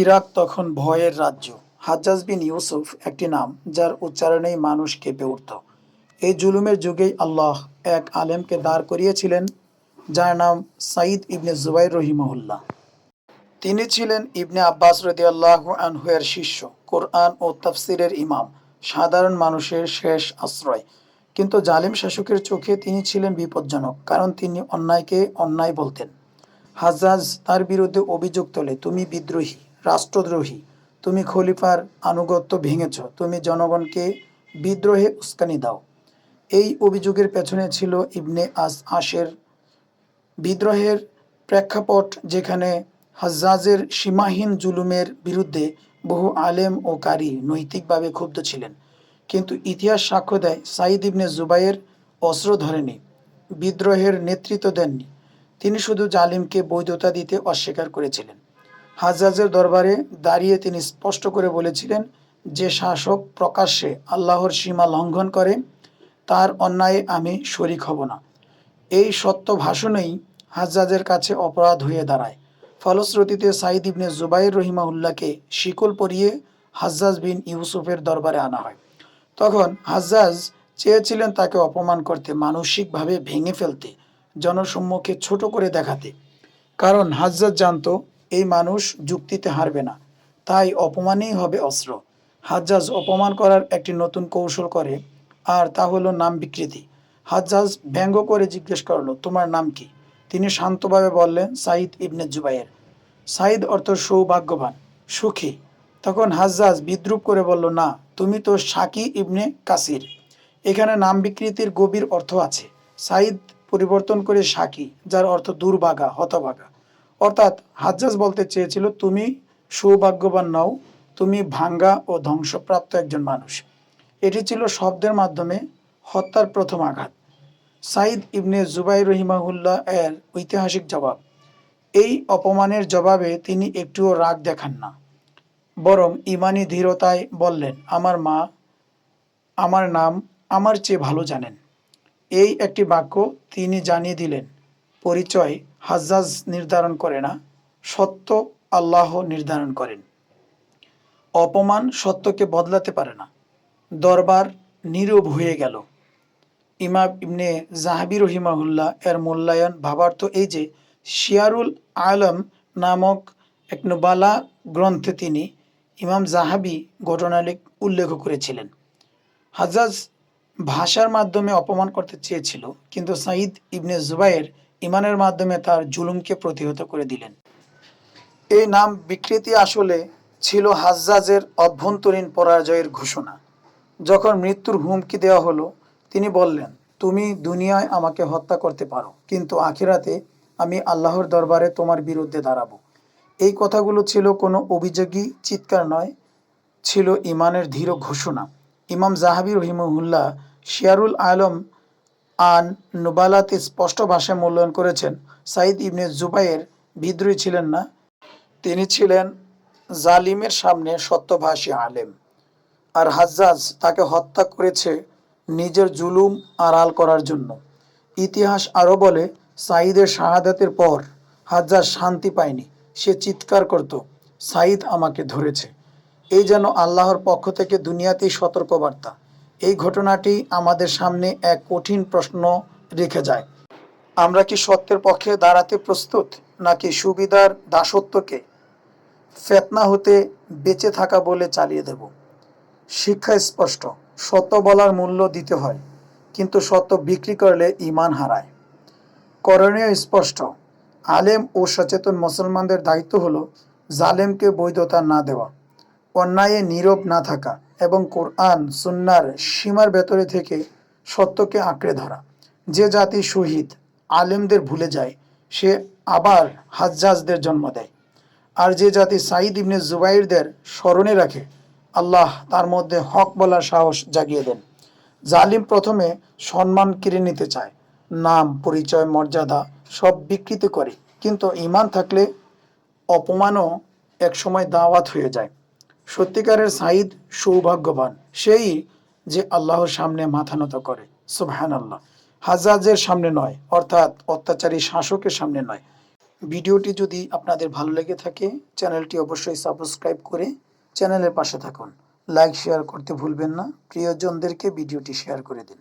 Iraq তখন ভয়ের রাজ্য। হাজ্জাজ বিন ইউসুফ একটি নাম, যার উচ্চারণেই মানুষ কেঁপে উঠত। এই জুলুমের যুগেই আল্লাহ এক আলেমকে দাঁড় করিয়েছিলেন, যার নাম সাঈদ ইবনে জুবাইর রহিমহুল্লাহ। তিনি ছিলেন ইবনে আব্বাস রদিয়াল্লাহ আনহুয়ের শিষ্য, কোরআন ও তাফসিরের ইমাম, সাধারণ মানুষের শেষ আশ্রয়। কিন্তু জালিম শাসকের চোখে তিনি ছিলেন বিপজ্জনক, কারণ তিনি অন্যায়কে অন্যায় বলতেন। হাজাজ তার বিরুদ্ধে অভিযোগ তোলে, তুমি বিদ্রোহী। রাষ্ট্রদ্রোহী। তুমি খলিফার আনুগত্য ভেঙেছ। তুমি জনগণকে বিদ্রোহে উস্কানি দাও। এই অভিযোগের পেছনে ছিল ইবনে আস আশের বিদ্রোহের প্রেক্ষাপট, যেখানে হাজ্জাজের সীমাহীন জুলুমের বিরুদ্ধে বহু আলেম ও কারি নৈতিকভাবে ক্ষুব্ধ ছিলেন। কিন্তু ইতিহাস সাক্ষ্য দেয়, সাঈদ ইবনে জুবাইয়ের অস্ত্র ধরেনি, বিদ্রোহের নেতৃত্ব দেননি। তিনি শুধু জালিমকে বৈধতা দিতে অস্বীকার করেছিলেন। হাজ্জাজের দরবারে দাঁড়িয়ে তিনি স্পষ্ট করে বলেছিলেন, যে শাসক প্রকাশ্যে আল্লাহর সীমা লঙ্ঘন করে, তার অন্যায়ে আমি শরিক হব না। এই সত্য ভাষণেই হাজ্জাজের কাছে অপরাধ হয়ে দাঁড়ায়। ফলশ্রুতিতে সাইদ ইবনে জুবাইর রহিমাউল্লাহকে শিকল পরিয়ে হাজ্জাজ বিন ইউসুফের দরবারে আনা হয়। তখন হাজ্জাজ চেয়েছিলেন তাকে অপমান করতে, মানসিকভাবে ভেঙে ফেলতে, জনসম্মুখে ছোট করে দেখাতে। কারণ হাজ্জাজ জানতো এই মানুষ যুক্তিতে হারবে না। তাই অপমানই হবে অস্ত্র। হাজ্জাজ অপমান করার একটি নতুন কৌশল করে, আর তা হলো নাম বিকৃতি। হাজ্জাজ ব্যঙ্গ করে জিজ্ঞেস করল, তোমার নাম কি? তিনি শান্তভাবে বললেন সাইদ ইবনে জুবাইয়ের সাইদ অর্থ সৌভাগ্যবান, সুখী। তখন হাজ্জাজ বিদ্রুপ করে বলল, না, তুমি তো সাকি ইবনে কাসির। এখানে নাম বিকৃতির গভীর অর্থ আছে। সাইদ পরিবর্তন করে সাকি, যার অর্থ দুর্ভাগা, হতভাগা। অর্থাৎ হাজ্জাজ বলতে চেয়েছিল, তুমি সৌভাগ্যবান নও, তুমি ভাঙ্গা ও ধ্বংসপ্রাপ্ত একজন মানুষ। এটি ছিল শব্দের মাধ্যমে হত্যার প্রথম আঘাত। সাইদ ইবনে জুবাই রহিমাহুল্লাহ এর ঐতিহাসিক জবাব, এই অপমানের জবাবে তিনি একটুও রাগ দেখান না। বরং ইমানি ধীরতায় বললেন, আমার মা, আমার নাম, আমার চেয়ে ভালো জানেন। এই একটি বাক্য তিনি জানিয়ে দিলেন, পরিচয় হাজ্জাজ নির্ধারণ করে না, সত্য আল্লাহ নির্ধারণ করেন। অপমান সত্যকে বদলাতে পারে না। দরবার নীরব হয়ে গেল। ইমাম ইবনে জাহাবি রহিমাহুল্লাহ এর মূল্যায়ন ভাবার্থ এই যে, শিয়ারুল আলম নামক এক নোবালা গ্রন্থে তিনি ইমাম জাহাবি ঘটনাটি উল্লেখ করেছিলেন। হাজাজ ভাষার মাধ্যমে অপমান করতে চেয়েছিল, কিন্তু সাঈদ ইবনে জুবাইর ইমানের মাধ্যমে তার জুলুমকে প্রতিহত করে দিলেন। এই নাম বিকৃতি আসলে ছিল হাজ্জাজের অভ্যন্তরীণ পরাজয়ের ঘোষণা। যখন মৃত্যুর হুমকি দেওয়া হলো, তিনি বললেন, তুমি দুনিয়ায় আমাকে হত্যা করতে পারো, কিন্তু আখিরাতে আমি আল্লাহর দরবারে তোমার বিরুদ্ধে দাঁড়াবো। এই কথাগুলো ছিল কোনো অভিযোগী চিৎকার নয়, ছিল ইমানের ধীর ঘোষণা। ইমাম জাহাবি রহিমহুল্লাহ শিয়ারুল আলম আন নুবালাতে স্পষ্ট ভাষায় মূল্যায়ন করেছেন। সাইদ ইবনে জুবাইয়ের বিদ্রোহী ছিলেন না, তিনি ছিলেন জালিমের সামনে সত্যভাষী আলেম। আর হাজ্জাজ তাকে হত্যা করেছে নিজের জুলুম আড়াল করার জন্য। ইতিহাস আরও বলে, সাঈদের শাহাদাতের পর হাজ্জাজ শান্তি পায়নি, সে চিৎকার করত, সাঈদ আমাকে ধরেছে। এই যেন আল্লাহর পক্ষ থেকে দুনিয়াতেই সতর্কবার্তা। এই ঘটনাটি আমাদের সামনে এক কঠিন প্রশ্ন রেখে যায়। আমরা কি সত্যের পক্ষে দাঁড়াতে প্রস্তুত, নাকি সুবিধার দাসত্বকে ফেতনা হতে বেঁচে থাকা বলে চালিয়ে দেব? শিক্ষা স্পষ্ট, সত্য বলার মূল্য দিতে হয়, কিন্তু সত্য বিক্রি করলে ইমান হারায়। করণীয় স্পষ্ট, আলেম ও সচেতন মুসলমানদের দায়িত্ব হলো জালেমকে বৈধতা না দেওয়া। অন্যায়ে নীরব না থাকা এবং কোরআন সুন্নার সীমার ভেতরে থেকে সত্যকে আঁকড়ে ধরা। যে জাতি শহীদ, আলেমদের ভুলে যায়, সে আবার হাজ্জাজদের জন্ম দেয়। আর যে জাতি সাঈদ ইবনে জুবাইরদের স্মরণে রাখে, আল্লাহ তার মধ্যে হক বলার সাহস জাগিয়ে দেন। জালিম প্রথমে সম্মান কেড়ে নিতে চায়, নাম, পরিচয়, মর্যাদা সব বিকৃত করে। কিন্তু ইমান থাকলে অপমানও একসময় দাওয়াত হয়ে যায়। সত্যিকারের সাঈদ সৌভাগ্যবান, সেই যে আল্লাহর সামনে মাথা নত করে। সুবহান আল্লাহ হাজাজের সামনে নয়, অর্থাৎ অত্যাচারী শাসকের সামনে নয়। ভিডিওটি যদি আপনাদের ভালো লেগে থাকে, চ্যানেলটি অবশ্যই সাবস্ক্রাইব করে চ্যানেলের পাশে থাকুন। লাইক, শেয়ার করতে ভুলবেন না। প্রিয়জনদেরকে ভিডিওটি শেয়ার করে দিন।